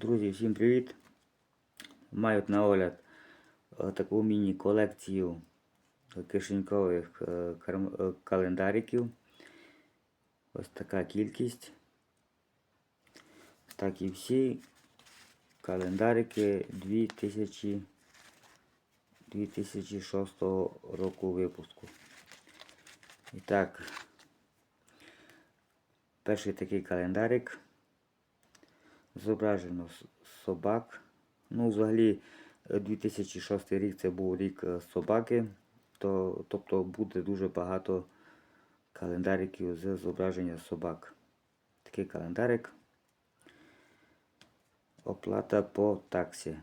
Друзі, всім привіт! Мають на огляд е, таку міні-колекцію кишенькових е, е, календариків. Ось така кількість. Так і всі календарики 2000, 2006 року випуску. І так, перший такий календарик зображено собак. Ну, взагалі, е, 2006 рік це був рік е, собаки, то, тобто буде дуже багато календариків з зображення собак. Такий календарик. Оплата по таксі.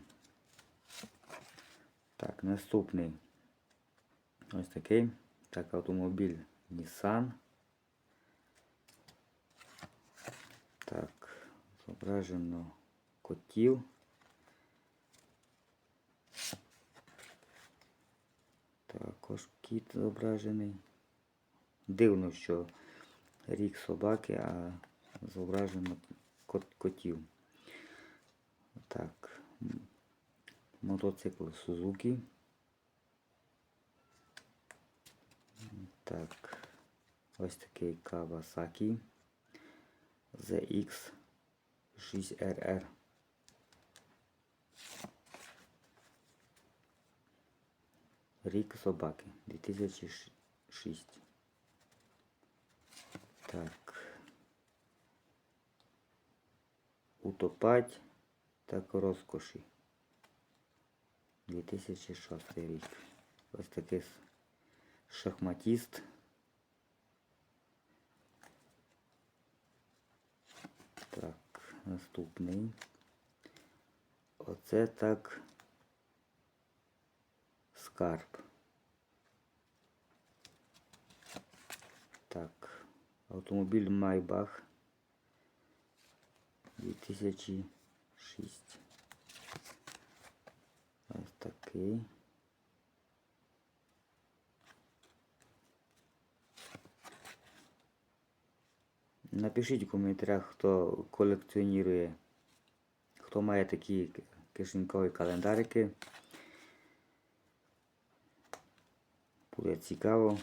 Так, наступний. Ось такий. Так, автомобіль Nissan. Так, зображено котів. Також кіт зображений. Дивно, що рік собаки, а зображено кот, котів. Так. Мотоцикл Сузуки. Так. Ось такий Kawasaki ZX 6RR. Рік собаки 2006. Так. Утопать так розкоші. 2006 рік. Ось такий шахматіст. Так, наступний. Оце так скарб. Так, автомобіль Майбах 2006. Ось такий. Напишіть в коментарях, хто колекціонує, хто має такі кишенькові календарики. Буде цікаво.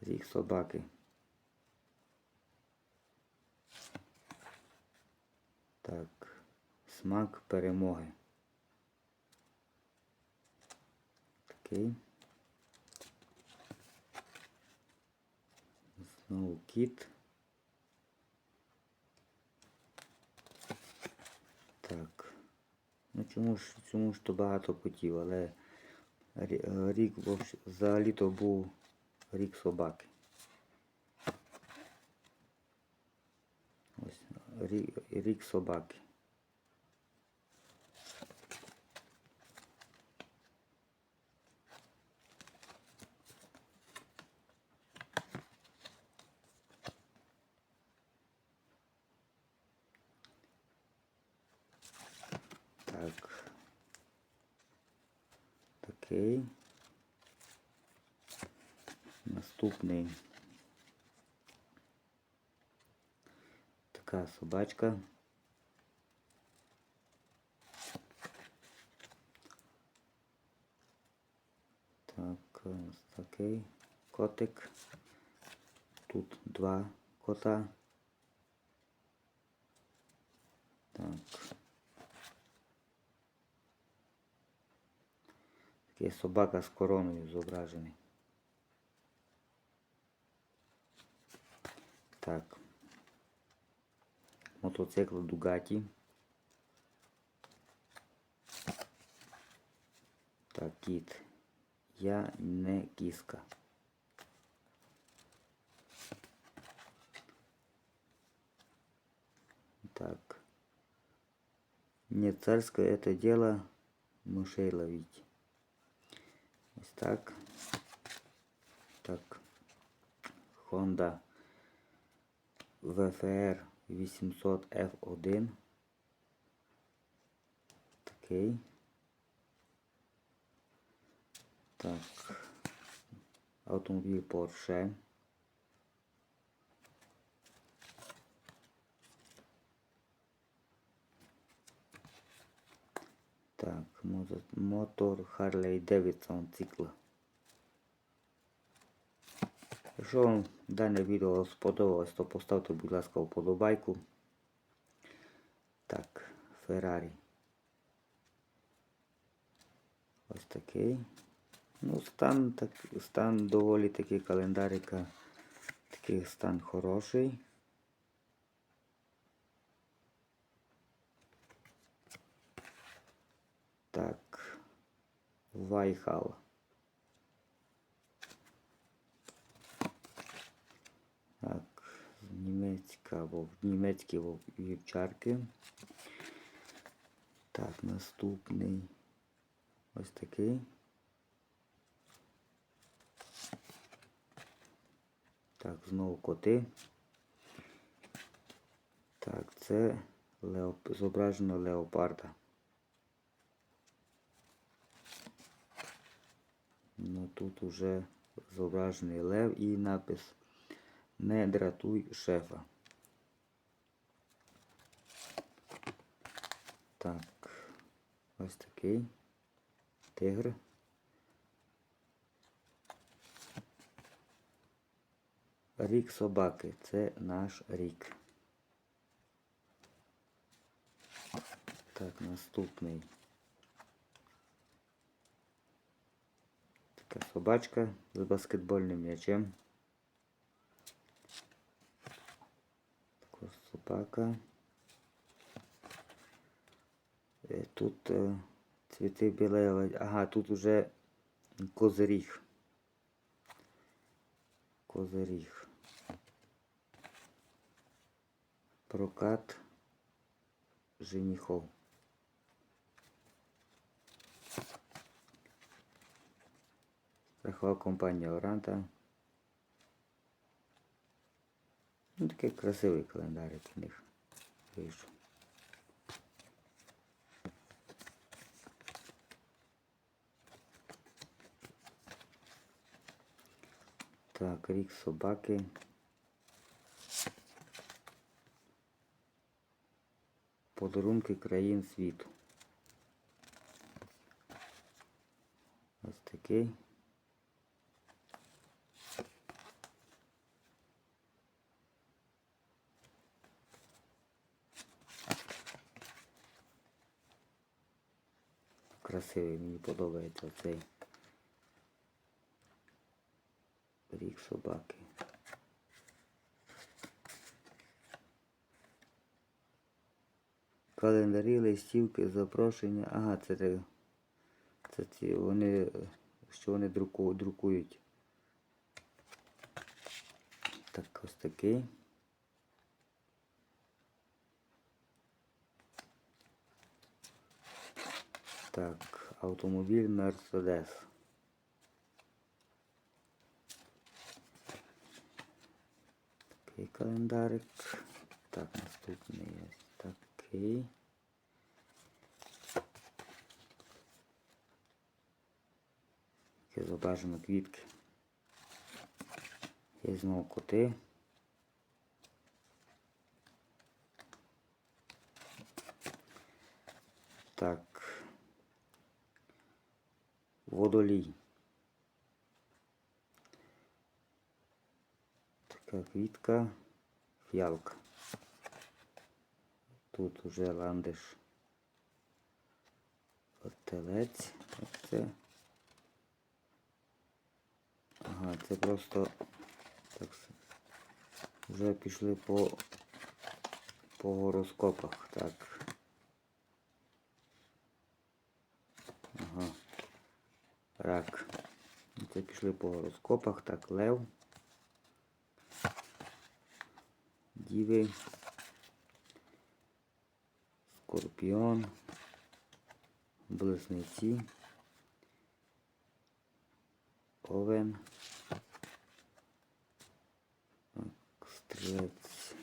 Рік собаки. Так, смак перемоги. Такий. Знову кіт. Так. Ну чому ж чому ж то багато котів, але рік за літо був рік собаки. Ось рік, рік собаки. Так. Такий. Наступний. Така собачка. Так, ось такий котик. Тут два кота. Так. Такий собака з короною зображений. Так. Мотоцикл Дугаті. Так, кіт. Я не кіска. Так. Не царское это дело мышей ловить. Ось так. Так. Honda VFR 800 F1. Такий. Так. Автомобіль Porsche. Так, мо- мотор Harley Davidson цикл. Якщо вам дане відео сподобалось, то поставте, будь ласка, вподобайку. Так, Феррарі. Ось такий. Ну, стан, так, стан доволі такий календарика. Такий стан хороший. Так. Вайхал. Так, німецька або німецькі вівчарки. Так, наступний ось такий. Так, знову коти. Так, це леоп... зображено леопарда. Ну тут уже зображений лев і напис Не дратуй шефа. Так, ось такий тигр. Рік собаки. Це наш рік. Так, наступний. Така собачка з баскетбольним м'ячем. Також собака. Е, Тут е, цвіти білева. Ага, тут уже козиріг. Козиріг. Прокат женихов. Страхова компанія Оранта. Ну, такий красивий календарик у них вийшов. Так, рік собаки. Подарунки країн світу. Ось такий. Красивий, мені подобається цей рік собаки. Календарі, листівки, запрошення. Ага, це, те- це ці вони, що вони друку, друкують. Так, ось такий. Так, автомобіль Мерседес. Такий календарик. Так, наступний ось такий. Таке зображено квітки. Є знову коти. Так. Водолій. Така квітка, фіалка. Тут уже ландиш телець. Оце. Ага, це просто так вже пішли по, по гороскопах. Так. Ага. Рак. Це пішли по гороскопах. Так, лев. Діви. Скорпіон. Близнеці. Овен. Так, Стрілець.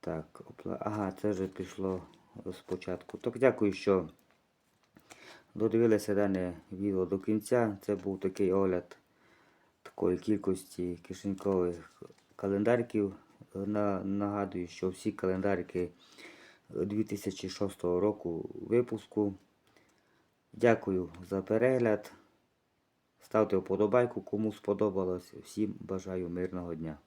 Так, опла... ага, це вже пішло спочатку. Так, дякую, що додивилися дане відео до кінця. Це був такий огляд такої кількості кишенькових календариків. На, нагадую, що всі календарики 2006 року випуску. Дякую за перегляд. Ставте вподобайку, кому сподобалось. Всім бажаю мирного дня.